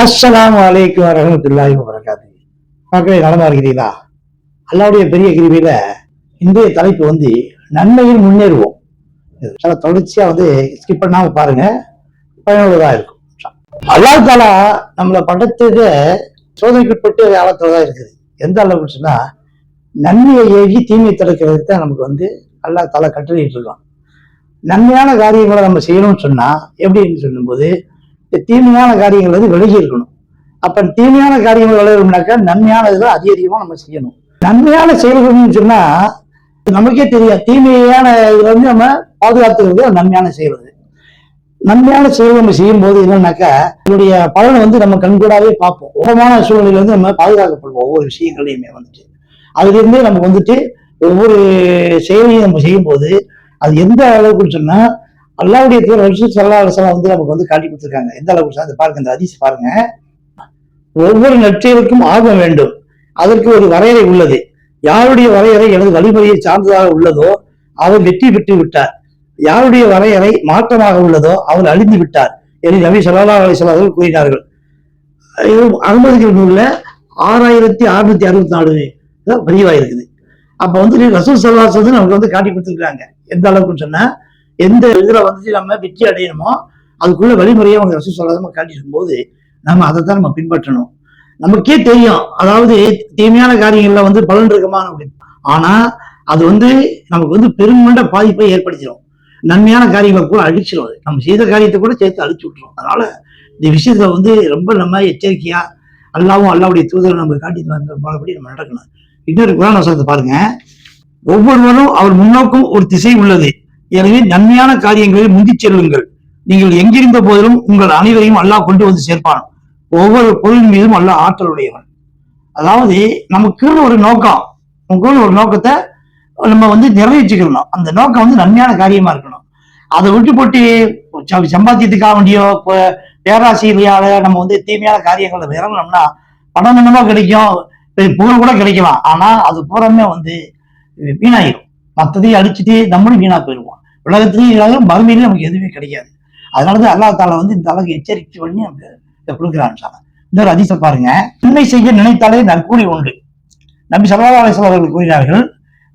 அஸ்ஸலாமு வலைக்கும் வரகமத்துல்லாஹி வரகாத்து மக்களே நலமா இருக்கிறீங்களா அல்லாவுடைய பெரிய கிருவியில இன்றைய தலைப்பு வந்து நன்மையில் முன்னேறுவோம். இது சில தொடர்ச்சியா வந்து ஸ்கிப் பண்ணாம பாருங்க. பயனுள்ளதா இருக்கும். அல்லாஹ் தாலா நம்மளை படத்துக்கு சோதனைக்குட்பட்டு காலத்துல தான் இருக்குது. எந்த அளவுக்கு சொன்னா நன்மையை ஏகி தீமையை தடுக்கிறதுக்கு தான் நமக்கு வந்து அல்லாஹ் தாலா கட்டளையிட்டு இருக்கோம் நன்மையான காரியங்களை நம்ம செய்யணும்னு சொன்னா எப்படின்னு சொல்லும்போது தீமையான காரியங்கள் வந்து விலகி இருக்கணும் அப்ப தீமையான காரியங்கள் விளையணும்னாக்கா நன்மையானதுல அதிக அதிகமா நம்ம செய்யணும். நன்மையான செயல்கள்னு சொன்னா நமக்கே தெரியும். தீமையான இது வந்து நம்ம பாதுகாத்துக்கிறது நன்மையான செயல் நன்மையான செயல் நம்ம செய்யும் போது என்னன்னாக்கா இதனுடைய பலனை வந்து நம்ம கண்கூடாவே பார்ப்போம். உரமான சூழ்நிலையில வந்து நம்ம பாதுகாக்கப்படுவோம் ஒவ்வொரு விஷயங்களையுமே வந்துட்டு. அதுல இருந்தே நம்ம வந்துட்டு ஒவ்வொரு செயலையும் நம்ம செய்யும் போது அது எந்த அளவுக்குன்னு சொன்னா அல்லாவுடைய தூர் வருஷம் சல்லாஹ் வந்து நமக்கு வந்து காட்டி கொடுத்துருக்காங்க. எந்த அளவுக்கு அதை பாருங்க இந்த அதிசயம் பாருங்க. ஒவ்வொரு நற்செயலுக்கும் ஆர்வம் வேண்டும். அதற்கு ஒரு வரையறை உள்ளது. யாருடைய வரையறை எனது வழிமுறையை சார்ந்ததாக உள்ளதோ அவர் வெற்றி பெற்று விட்டார். யாருடைய வரையறை மாற்றமாக உள்ளதோ அவர் அழிந்து விட்டார் என்று நபி சல்லா அலிஸ்லாம் அவர்கள் கூறினார்கள். இது அகமதுகள் நூல்ல ஆறாயிரத்தி அறுநூத்தி அறுபத்தி நாலு பதிவாயிருக்குது. அப்போ அப்ப வந்து ரசூல் சல்லாஸ் வந்து நமக்கு வந்து காட்டி கொடுத்துருக்காங்க எந்த அளவுக்குன்னு சொன்னா எந்த இதுல வந்து நம்ம வெற்றி அடையணுமோ அதுக்குள்ள வழிமுறையை அவங்க ரசூல் சல்லாஸ் காட்டியிருக்கும் போது நம்ம அதை தான் நம்ம பின்பற்றணும். நமக்கே தெரியும். அதாவது தீமையான காரியங்கள்ல வந்து பலன் இருக்குமா அப்படின்னு ஆனா அது வந்து நமக்கு வந்து பெருமண்ட பாதிப்பை ஏற்படுத்திடும். நன்மையான காரியங்களை கூட அழிச்சிடும் அது. நம்ம செய்த காரியத்தை கூட சேர்த்து அழிச்சு விட்டுரும். அதனால இந்த விஷயத்துல வந்து ரொம்ப நம்ம எச்சரிக்கையா அல்லாவும் அல்லாவுடைய தூதரை நம்ம காட்டி தந்தபடி நம்ம நடக்கணும். இன்னொரு குரான் வசனத்தை பாருங்க. ஒவ்வொருவரும் அவர் முன்னோக்கும் ஒரு திசை உள்ளது. எனவே நன்மையான காரியங்களில் முந்திச் செல்லுங்கள். நீங்கள் எங்கிருந்த போதிலும் உங்கள் அனைவரையும் அல்லாஹ் கொண்டு வந்து சேர்ப்பான் ஒவ்வொரு பொருள் மீதும் அல்லாஹ் ஆற்றலுடையவன். அதாவது நமக்குன்னு ஒரு நோக்கம் உங்களுக்கு ஒரு நோக்கத்தை நம்ம வந்து நிறைவேற்றிக்கணும். அந்த நோக்கம் வந்து நன்மையான காரியமா இருக்கணும். அதை விட்டு போட்டு ச- சம்பாத்தியத்துக்காக வேண்டியோ இப்போ பேராசிரியரால நம்ம வந்து தீமையான காரியங்களை இறங்கணும்னா பணம் என்னமோ கிடைக்கும் புகழ் கூட கிடைக்கலாம். ஆனா அது பூராமே வந்து வீணாயிரும். மற்றதையும் அடிச்சுட்டு நம்மளும் வீணா போயிடுவோம். உலகத்திலையும் இல்லாத மறுமையிலும் நமக்கு எதுவுமே கிடைக்காது அதனாலதான் அல்லாஹ் தாலா வந்து இந்த அளவுக்கு எச்சரிக்கை பண்ணி நமக்கு இதை கொடுக்குறான்னு சொன்னாங்க. இன்னொரு அதிசயம் பாருங்க. நன்மை செய்ய நினைத்தாலே நற்கூலி உண்டு. நம்பி சல்லா அலிஸ்லாம் அவர்கள் கூறினார்கள்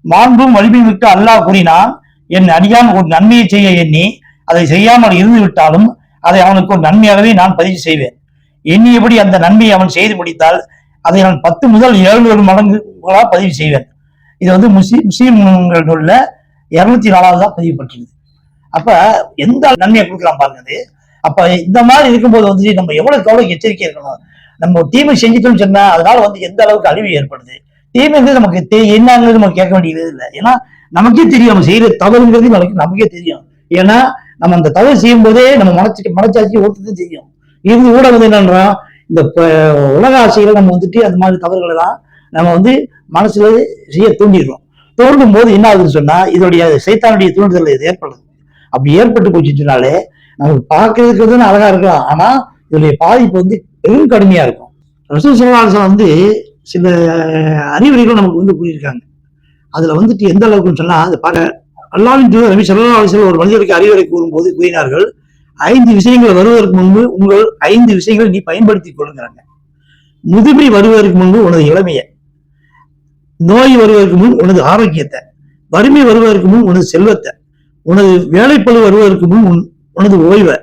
மாண்பும் வலிமை மிக்க அல்லாஹ் கூறினான் என் அடியான் ஒரு நன்மையை செய்ய எண்ணி அதை செய்யாமல் இருந்து விட்டாலும் அதை அவனுக்கு ஒரு நன்மையாகவே நான் பதிவு செய்வேன். எண்ணியபடி அந்த நன்மையை அவன் செய்து முடித்தால் அதை நான் பத்து முதல் ஏழு மடங்குகளாக பதிவு செய்வேன். இது வந்து முஸ்லீம் முஸ்லீம்கள் உள்ள இருநூத்தி நாலாவது தான் பதிவுபட்டிருக்கு அப்ப எந்த நன்மையை கொடுக்கலாம் பாருங்க அது. அப்ப இந்த மாதிரி இருக்கும்போது வந்து நம்ம எவ்வளவுக்கு எவ்வளவு எச்சரிக்கை இருக்கணும்? நம்ம டீமை செஞ்சுட்டோம்னு சொன்னா அதனால வந்து எந்த அளவுக்கு அழிவு ஏற்படுது? தீமைங்கிறது நமக்கு என்னங்கிறது நம்ம கேட்க வேண்டியது இல்லை. ஏன்னா நமக்கே தெரியும் நம்ம செய்யற தவறுங்கிறது நமக்கு நமக்கே தெரியும். ஏன்னா நம்ம அந்த தவறு செய்யும் போதே நம்ம மனச்சு மனச்சாட்சி ஒருத்தர் தெரியும். இது கூட வந்து என்னன்றோம் இந்த உலக ஆசையில நம்ம வந்துட்டு அந்த மாதிரி தவறுகளை தான் நம்ம வந்து மனசுல செய்ய தூண்டிடுறோம். தோண்டும் போது என்ன ஆகுதுன்னு சொன்னா இதனுடைய சைத்தானுடைய தூண்டுதல் இது ஏற்படுது. அப்படி ஏற்பட்டு போச்சுனாலே நமக்கு பார்க்கறதுக்கு வந்து அழகா இருக்கலாம். ஆனா இதனுடைய பாதிப்பு வந்து பெரும் கடுமையா இருக்கும். ரசூல் சல்லாஹ் வந்து சில அறிவுரைகள் நமக்கு வந்து கூறியிருக்காங்க. அதுல வந்துட்டு எந்த அளவுக்குன்னு சொன்னா அது பாரு அல்லாவின் தூதர் நபி ஒரு மனிதருக்கு அறிவுரை கூறும்போது கூறினார்கள் ஐந்து விஷயங்கள் வருவதற்கு முன்பு உங்கள் ஐந்து விஷயங்கள் நீ பயன்படுத்திக் கொள்ளுங்கிறாங்க. முதுமை வருவதற்கு முன்பு உனது இளமையை. நோய் வருவதற்கு முன் உனது ஆரோக்கியத்தை வறுமை வருவதற்கு முன் உனது செல்வத்தை உனது வேலைப்பழு வருவதற்கு முன் உன் உனது ஓய்வை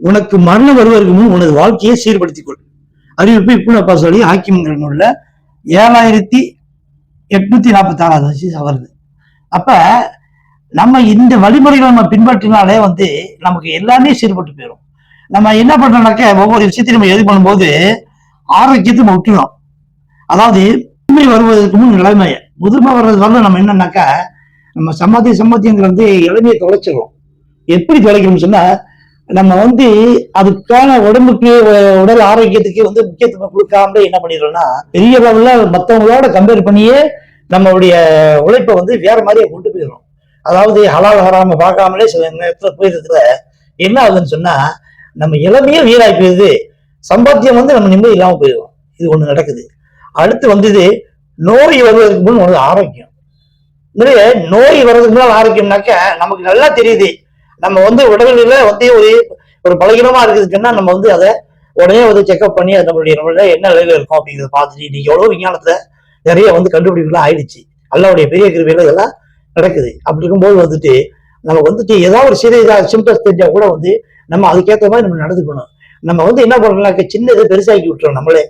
உனக்கு மரணம் வருவதற்கு முன் உனது வாழ்க்கையை சீர்படுத்திக் கொள் அறிவிப்பு இப்போ அப்பா சொல்லி ஹாக்கிம்ங்கிற நூலில் ஏழாயிரத்தி எட்நூத்தி நாற்பத்தி ஆறாவது வச்சு வருது. அப்ப நம்ம இந்த வழிமுறைகளை நம்ம பின்பற்றினாலே வந்து நமக்கு எல்லாமே சீர்பட்டு போயிடும் நம்ம என்ன பண்றோம்னாக்க ஒவ்வொரு விஷயத்தையும் நம்ம எது பண்ணும்போது ஆரோக்கியத்தை நம்ம விட்டுறோம். அதாவது முதுமை வருவதற்கு முன் நிலைமைய முதுமை வர்றது வரல நம்ம என்னன்னாக்கா நம்ம சம்பாத்திய சம்பாத்தியங்கள் வந்து இளமையை தொலைச்சிடறோம் எப்படி தொலைக்கணும்னு சொன்னா நம்ம வந்து அதுக்கான உடம்புக்கு உடல் ஆரோக்கியத்துக்கு வந்து முக்கியத்துவம் கொடுக்காமலே என்ன பண்ணிடுறோம்னா பெரிய அளவுல மத்தவங்களோட கம்பேர் பண்ணியே நம்மளுடைய உழைப்பை வந்து வேற மாதிரியே கொண்டு போயிடுறோம். அதாவது ஹலால் ஹராம பார்க்காமலே சில நேரத்துல போயிருக்கிற என்ன ஆகுதுன்னு சொன்னா நம்ம இளமையே வீராகி போயிருது சம்பாத்தியம் வந்து நம்ம நிம்மதி இல்லாம போயிடும் இது ஒண்ணு நடக்குது. அடுத்து வந்தது நோய் வருவதற்கு முன் ஒரு ஆரோக்கியம். நிறைய நோய் வர்றதுக்கு முன்னால் ஆரோக்கியம்னாக்க நமக்கு நல்லா தெரியுது. நம்ம வந்து உடல்நிலை வந்து ஒரு ஒரு பலகீனமா இருக்குதுன்னா நம்ம வந்து அதை உடனே வந்து செக்அப் பண்ணி அது நம்மளுடைய நம்மள என்ன நிலையில இருக்கும் அப்படிங்கிறத பார்த்துட்டு இன்னைக்கு எவ்வளவு விஞ்ஞானத்துல நிறைய வந்து கண்டுபிடிப்புலாம் ஆயிடுச்சு. அல்லாவுடைய பெரிய கிருவியில இதெல்லாம் நடக்குது. அப்படி இருக்கும்போது வந்துட்டு நம்ம வந்துட்டு ஏதாவது ஒரு சிறிய சிம்டம்ஸ் தெரிஞ்சா கூட வந்து நம்ம அதுக்கேற்ற மாதிரி நம்ம நடந்துக்கணும். நம்ம வந்து என்ன பண்றோம்னாக்க சின்னது பெருசாக்கி விட்டுறோம் நம்மளே.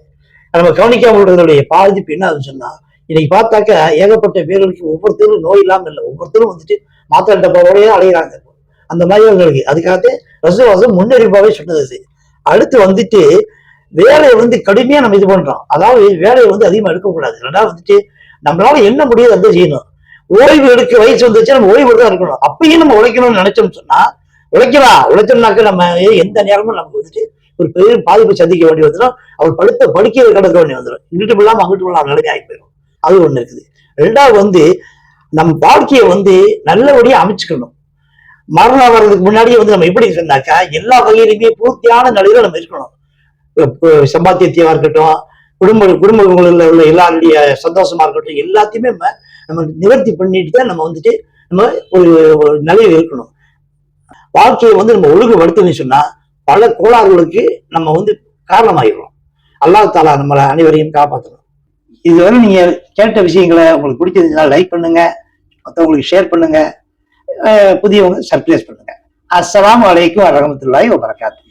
நம்ம கவனிக்காம விடுறதுடைய பாதிப்பு என்ன ஆகுதுன்னு சொன்னா இன்னைக்கு பார்த்தாக்க ஏகப்பட்ட பேர்களுக்கு ஒவ்வொருத்தரும் நோய் இல்லாமல் இல்லை ஒவ்வொருத்தரும் வந்துட்டு மாத்திரை டப்பாவோடய அலைகிறாங்க அந்த மாதிரி அவங்களுக்கு. அதுக்காக ரசவாசம் முன்னறிவிப்பாவே சொன்னது அது. அடுத்து வந்துட்டு வேலையை வந்து கடுமையா நம்ம இது பண்றோம். அதாவது வேலையை வந்து அதிகமா எடுக்கக்கூடாது. ரெண்டாவது வந்துட்டு நம்மளால என்ன முடியாது அதை செய்யணும். ஓய்வு எடுக்க வயசு வந்துச்சு நம்ம ஓய்வு தான் இருக்கணும். அப்பயும் நம்ம உழைக்கணும்னு நினைச்சோம்னு சொன்னா உழைக்கலாம். உழைச்சோம்னாக்க நம்ம எந்த நேரமும் நமக்கு வந்துட்டு ஒரு பெரிய பாதிப்பை சந்திக்க வேண்டி வந்துடும் அவர் படுத்த படுக்கையை கடக்க வேண்டி வந்துடும் இங்கிட்டும் இல்லாம அங்கிட்டு இல்லாமல் நிலைமை ஆகி போயிடும் அது ஒண்ணு இருக்குது. ரெண்டாவது வந்து நம் வாழ்க்கையை வந்து நல்லபடியா அமைச்சுக்கணும். மரணம் வர்றதுக்கு முன்னாடியே வந்து நம்ம எப்படி இருந்தாக்கா எல்லா வகையிலுமே பூர்த்தியான நிலையில நம்ம இருக்கணும். இப்ப சம்பாத்தியத்தையா இருக்கட்டும் குடும்ப குடும்பங்களில் உள்ள எல்லாருடைய சந்தோஷமா இருக்கட்டும் எல்லாத்தையுமே நம்ம நம்ம நிவர்த்தி பண்ணிட்டு தான் நம்ம வந்துட்டு நம்ம ஒரு ஒரு நிலையில் இருக்கணும். வாழ்க்கையை வந்து நம்ம ஒழுங்குபடுத்தணும்னு சொன்னா பல கோளாறுகளுக்கு நம்ம வந்து காரணமாகிடுறோம் அல்லாஹ் தாலா நம்மளை அனைவரையும் காப்பாற்றணும் இதுவரை நீங்க கேட்ட விஷயங்களை உங்களுக்கு பிடிச்சிருந்தா லைக் பண்ணுங்க மற்றவங்களுக்கு ஷேர் பண்ணுங்க புதியவங்க சர்ப்ரைஸ் பண்ணுங்க. அஸ்லாம் அலைக்கும் வரஹ்மத்துல்லாஹி வபரகாத்து.